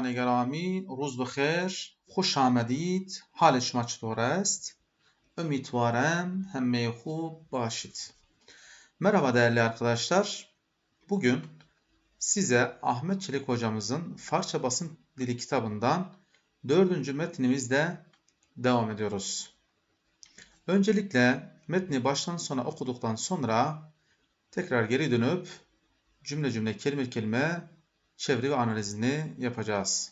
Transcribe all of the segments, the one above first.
گرامی روز بخیر خوش آمدید حال شما چطور است Ümitvarım همه خوب باشید Merhaba değerli arkadaşlar bugün size Ahmet Çelik hocamızın Farsça basın dili kitabından dördüncü metnimizde devam ediyoruz. Öncelikle metni baştan sona okuduktan sonra tekrar geri dönüp cümle cümle kelime kelime çeviri ve analizini yapacağız.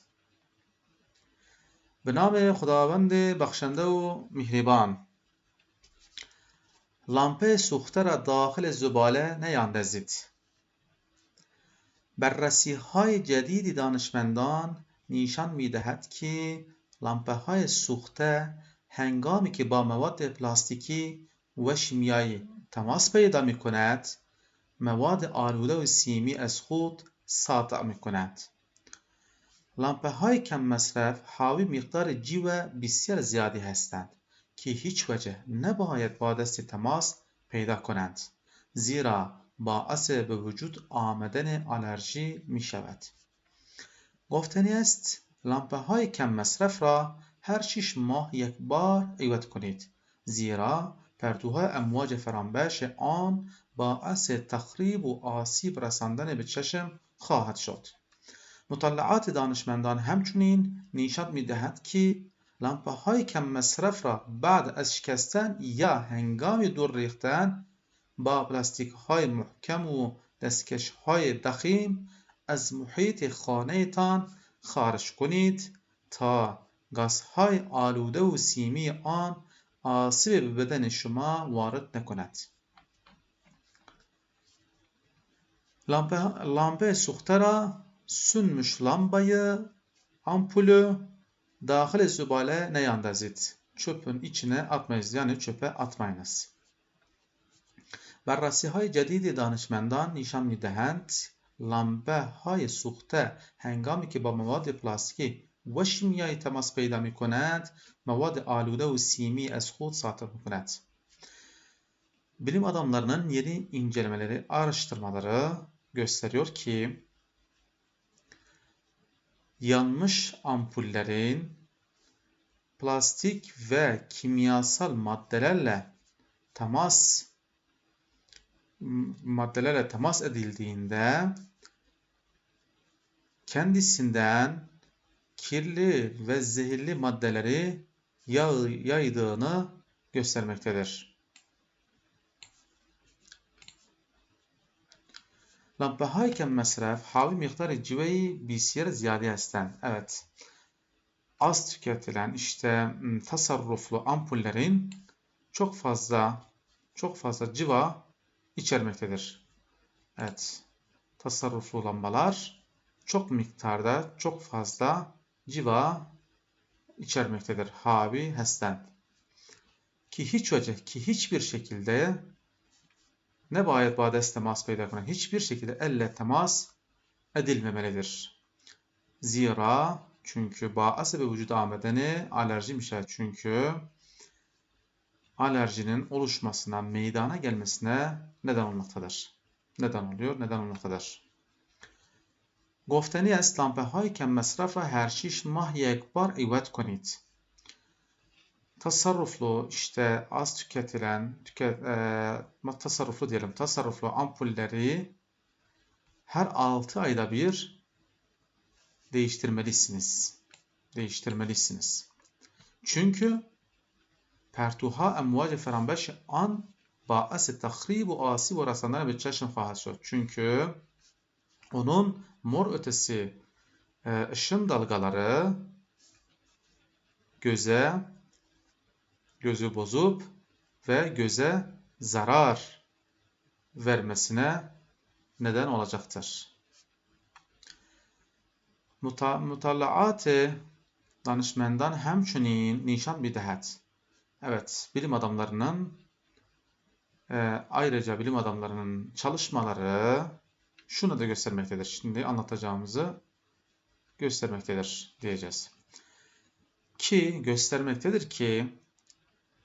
به نام خداوند بخشنده و مهربان لامپه سوخته را داخل زباله نیاندازید. بررسی های جدید دانشمندان نشان می دهد که لامپه های سوخته هنگامی که با مواد پلاستیکی و شیمیایی تماس پیدا می کند مواد آلوده و سیمی از خود ساطع می کند. لامپه های کم مصرف حاوی مقدار جیو بسیار زیادی هستند که هیچ وجه نباید با دست تماس پیدا کنند زیرا باعث به وجود آمدن آلرژی می شود. گفتنی است لامپه های کم مصرف را هر شش ماه یک بار عوض کنید زیرا پرتوهای امواج فرانبش آن باعث تخریب و آسیب رساندن به چشم خواهد شد. مطالعات دانشمندان همچنین نشان می‌دهد که لامپه های کم مصرف را بعد از شکستن یا هنگام دور ریختن با پلاستیک های محکم و دستکش های دخیم از محیط خانه تان خارج کنید تا گاز های آلوده و سیمی آن آسیب به بدن شما وارد نکند. لامپه, لامپه سوخته را sünmüş lambayı, ampulü dahil zübale ne yandazit? Çöpün içine atmayız. Yani çöpe atmayınız. بررسی های جدید دانشمندان نشان میدهند لامپه های سوخته هنگامی که با مواد پلاستیکی و شیمیایی تماس پیدا می کند مواد آلوده و سیمی از خود ساطع می کند. Bilim adamlarının yeni incelemeleri, araştırmaları gösteriyor ki yanmış ampullerin plastik ve kimyasal maddelerle temas maddelerle temas edildiğinde kendisinden kirli ve zehirli maddeleri yaydığını göstermektedir. Lampehayken مصرف حاوی miktarı civeyi bilgisayar ziyade هستند. Evet. Az tüketilen işte tasarruflu ampullerin çok fazla çok fazla civa içermektedir. Evet. Tasarruflu lambalar çok miktarda çok fazla civa içermektedir. Havi hesten. Ki hiç vecih ki hiçbir şekilde ne bayet bades temas peyda kuran hiçbir şekilde elle temas edilmemelidir. Zira çünkü baası ve vücuda amedeni alerji müşahit. Çünkü alerjinin oluşmasına, meydana gelmesine neden olmaktadır. Neden oluyor? Neden olmaktadır. گفتنی است لامپه هایی که مصرف را هر شیش ماه یک بار عوض کنید. tasarruflu işte az tüketilen tüket, e, tasarruflu diyelim tasarruflu ampulleri her 6 ayda bir değiştirmelisiniz. Değiştirmelisiniz. Çünkü pertuha emvace ferambeş an ba'ase tahribu asi ve rasanlara bir çeşin fahası. Çünkü onun mor ötesi e, ışın dalgaları göze gözü bozup ve göze zarar vermesine neden olacaktır. Mutallaat-ı danışmandan hemçinin nişan bidahat. Evet, bilim adamlarının e, ayrıca bilim adamlarının çalışmaları şunu da göstermektedir. Şimdi anlatacağımızı göstermektedir diyeceğiz. Ki göstermektedir ki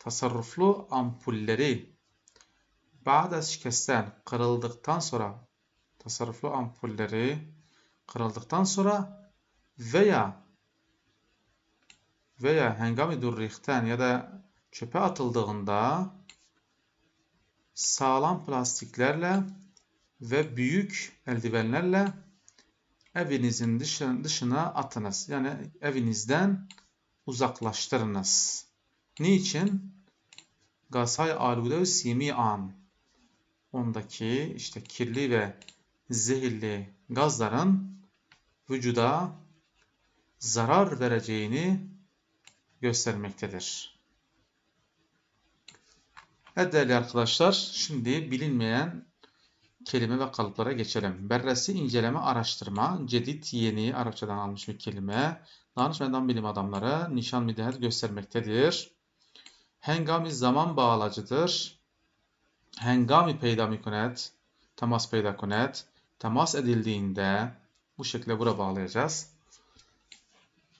tasarruflu ampulleri Ba'da şikesten kırıldıktan sonra tasarruflu ampulleri kırıldıktan sonra veya veya hengami durrihten ya da çöpe atıldığında sağlam plastiklerle ve büyük eldivenlerle evinizin dışına, atınız. Yani evinizden uzaklaştırınız. Niçin? Gasay alude simi an. Ondaki işte kirli ve zehirli gazların vücuda zarar vereceğini göstermektedir. Evet değerli arkadaşlar, şimdi bilinmeyen kelime ve kalıplara geçelim. Berresi inceleme, araştırma, cedid, yeni, Arapçadan almış bir kelime. Danışmadan bilim adamları nişan müdehet göstermektedir. Hengami zaman bağlacıdır. Hengami peyda mikunet, temas peyda kunet, temas edildiğinde bu şekilde bura bağlayacağız.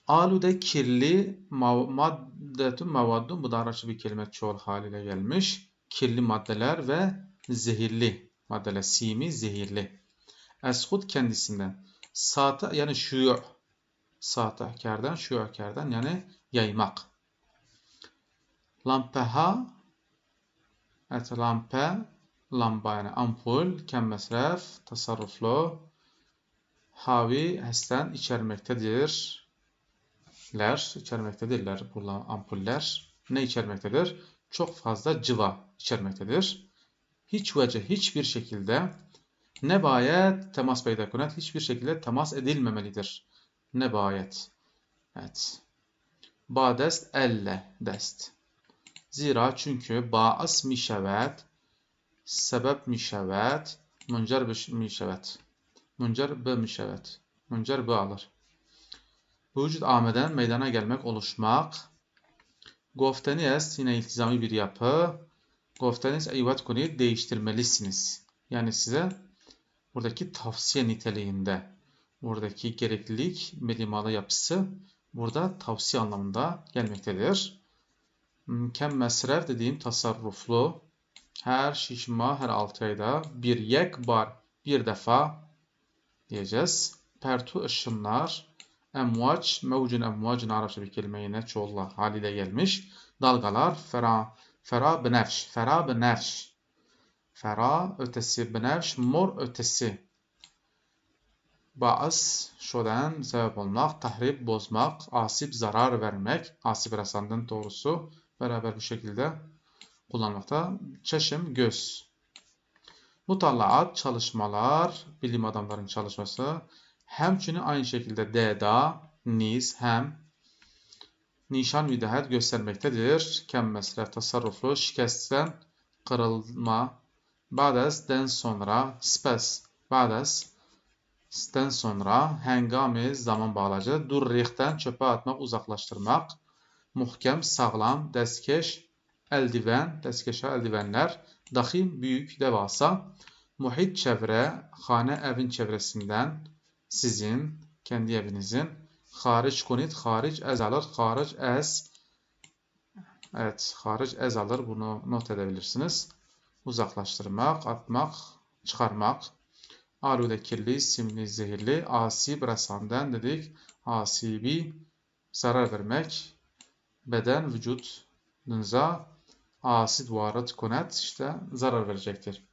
Alude kirli maddetun mavaddun bu da Arapça bir kelime çoğul haliyle gelmiş. Kirli maddeler ve zehirli maddeler. Simi zehirli. Eshud kendisinden. Sata yani şuyu. Sahtekardan, şuakardan yani yaymak. Lampeha Evet, lampe, lamba yani ampul, kem mesref, tasarruflu, havi, hesten içermektedir ler içermektedirler bu ampuller. Ne içermektedir? Çok fazla cıva içermektedir. Hiç vece hiçbir şekilde ne bayet temas peyda kunet hiçbir şekilde temas edilmemelidir. Ne bayet. Evet. Ba dest elle dest. Zira çünkü ba'as mişevet sebep mişevet müncer mişevet. Müncer be mişevet. Müncer be alır. Vücut ameden meydana gelmek, oluşmak. Gofteni est yine iltizami bir yapı. Gofteniz eyvat konuyu değiştirmelisiniz. Yani size buradaki tavsiye niteliğinde buradaki gereklilik melimalı yapısı burada tavsiye anlamında gelmektedir. Kem mesref dediğim tasarruflu her şişma her altı ayda bir yek bar bir defa diyeceğiz. Pertu ışınlar Emvaç, mevcun emvacın Arapça bir kelime yine çoğulla haliyle gelmiş. Dalgalar, fera, fera benefş, fera benefş. Fera ötesi, benefş, mor ötesi. Baas, şodan sebep olmak, tahrip, bozmak, asip, zarar vermek, asip rasandın doğrusu beraber bu şekilde kullanmakta. Çeşim, göz. Mutallaat, çalışmalar, bilim adamlarının çalışması, Hemçinin aynı şekilde D'da, niz, hem, nişan müdehet göstermektedir. Kem mesref tasarruflu, şikestten kırılma, bades'den sonra, spes, bades'den sonra, hengami zaman bağlacı, durrihten çöpe atmak, uzaklaştırmak, muhkem, sağlam, deskeş, eldiven, deskeşe eldivenler, dahim, büyük, devasa, muhit çevre, hane evin çevresinden, sizin, kendi evinizin. Hariç konit, hariç ez alır. Hariç ez. Evet, hariç ez alır. Bunu not edebilirsiniz. Uzaklaştırmak, atmak, çıkarmak. Alude kirli, simli, zehirli, asib, resandan dedik. Asibi, zarar vermek. Beden, vücut, nınza, asid varat kunet işte zarar verecektir.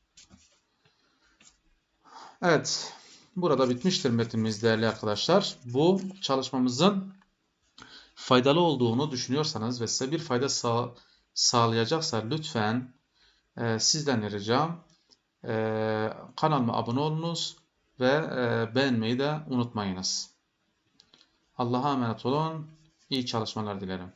Evet. Burada bitmiştir metnimiz değerli arkadaşlar. Bu çalışmamızın faydalı olduğunu düşünüyorsanız ve size bir fayda sağ, sağlayacaksa lütfen e, sizden ricam e, kanalıma abone olunuz ve e, beğenmeyi de unutmayınız. Allah'a emanet olun. İyi çalışmalar dilerim.